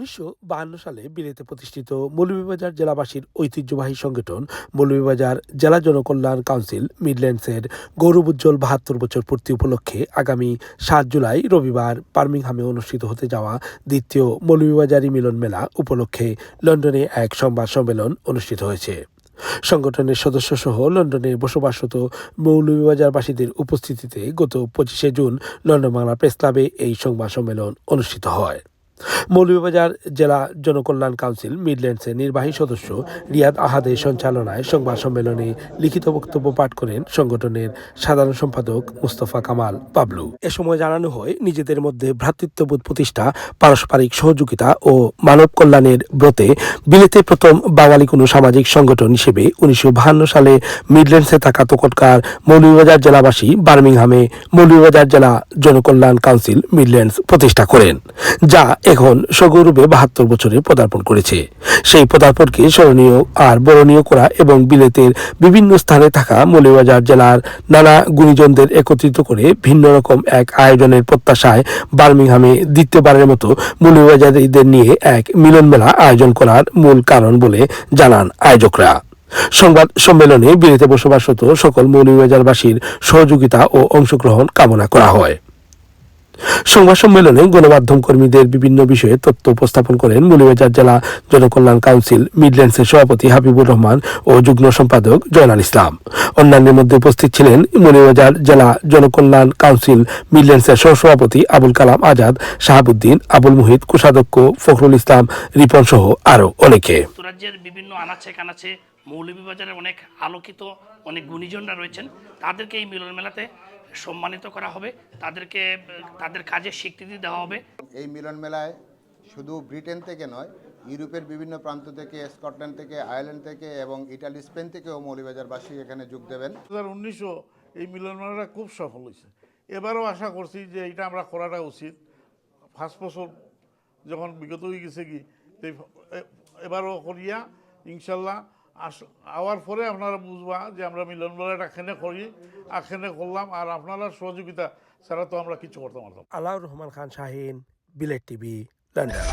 উনিশশো সালে বিলেতে প্রতিষ্ঠিত মৌলভীবাজার জেলাবাসীর ঐতিহ্যবাহী সংগঠন মৌলভীবাজার জেলা জনকল্যাণ কাউন্সিল মিডল্যান্ডসের গৌরবোজ্জ্বল বাহাত্তর বছর পূর্তি উপলক্ষে আগামী সাত জুলাই রবিবার বার্মিংহামে অনুষ্ঠিত হতে যাওয়া দ্বিতীয় মৌলভীবাজারি মিলন মেলা উপলক্ষে লন্ডনে এক সংবাদ সম্মেলন অনুষ্ঠিত হয়েছে। সংগঠনের সদস্যসহ লন্ডনে বসবাসরত মৌলভীবাজারবাসীদের উপস্থিতিতে গত পঁচিশে জুন লন্ডন বাংলা প্রেস ক্লাবে এই সংবাদ সম্মেলন অনুষ্ঠিত হয়। মৌলভীবাজার জেলা জনকল্যাণ কাউন্সিল মিডল্যান্ডসের নির্বাহী সদস্য রিয়াদ আহাদের সঞ্চালনায় সংবাদ সম্মেলনে লিখিত বক্তব্য পাঠ করেন সংগঠনের সাধারণ সম্পাদক মুস্তফা কামাল পাবলু এ সময় জানানো হয়, নিজেদের মধ্যে ভ্রাতৃত্ববোধ প্রতিষ্ঠা, পারস্পরিক সহযোগিতা ও মানব কল্যাণের ব্রতে বিলেতে প্রথম বাঙালি কোনো সামাজিক সংগঠন হিসেবে উনিশশো সালে মিডল্যান্ডসে থাকা তখনকার মৌলভীবাজার জেলাবাসী বার্মিংহামে মৌলভীবাজার জেলা জনকল্যাণ কাউন্সিল মিডল্যান্ডস প্রতিষ্ঠা করেন, যা এখন সগৌরবে বাহাত্তর বছরে পদার্পণ করেছে। সেই পদার্পণকে স্মরণীয় আর বরণীয় করা এবং বিলেতের বিভিন্ন স্থানে থাকা মৌলিবাজার জেলার নানা গুণীজনদের একত্রিত করে ভিন্ন রকম এক আয়োজনের প্রত্যাশায় বার্মিংহামে দ্বিতীয়বারের মতো মৌলিবাজারীদের নিয়ে এক মিলন মেলা আয়োজন করার মূল কারণ বলে জানান আয়োজকরা। সংবাদ সম্মেলনে বিলেতে বসবাসরত সকল মৌলভীবাজারবাসীর সহযোগিতা ও অংশগ্রহণ কামনা করা হয়। সংবাদ সম্মেলনে গণমাধ্যম কর্মীদের বিভিন্ন বিষয়ে তথ্য উপস্থাপন করেন মৌলভীবাজার জেলা জনকল্যাণ কাউন্সিল, মিডল্যান্ডসের সভাপতি হাবিবুর রহমান ও যুগ্ম সম্পাদক জয়নাল ইসলাম। অন্যান্যের মধ্যে উপস্থিত ছিলেন মৌলভীবাজার জেলা জনকল্যাণ কাউন্সিল, মিডল্যান্ডসের সহসভাপতি আবুল কালাম আজাদ, শাহাবুদ্দিন, আবুল মুহিত, কোষাধ্যক্ষ ফখরুল ইসলাম, রিপন সহ আরও অনেকে। যুক্তরাজ্যের বিভিন্ন আনাচে কানাচে মৌলভীবাজারের অনেক আলোকিত, অনেক গুণীজনরা রয়েছেন। তাদেরকে এই মিলন মেলাতে সম্মানিত করা হবে তাদেরকে তাদের কাজের স্বীকৃতি দেওয়া হবে। এই মিলন মেলায় শুধু ব্রিটেন থেকে নয় ইউরোপের বিভিন্ন প্রান্ত থেকে স্কটল্যান্ড থেকে আয়ারল্যান্ড থেকে এবং ইটালি স্পেন থেকেও মৌলভীবাজারবাসী এখানে যোগ দেবেন। দু হাজার উনিশশো এই মিলন মেলাটা খুব সফল হয়েছে। এবারও আশা করছি যে এটা আমরা করাটা উচিত। ফার্স্ট বছর যখন বিগত হয়ে গেছে কি এবারও করিয়া ইনশাল্লাহ আস, আওয়ার পরে আপনারা বুঝবা যে আমরা মিলন মেলাটা এখানে করি এখানে করলাম আর আপনারা সহযোগিতা ছাড়া তো আমরা কিছু করতে পারতাম। Alaur Rahman Khan Shahin, Bilet TV, London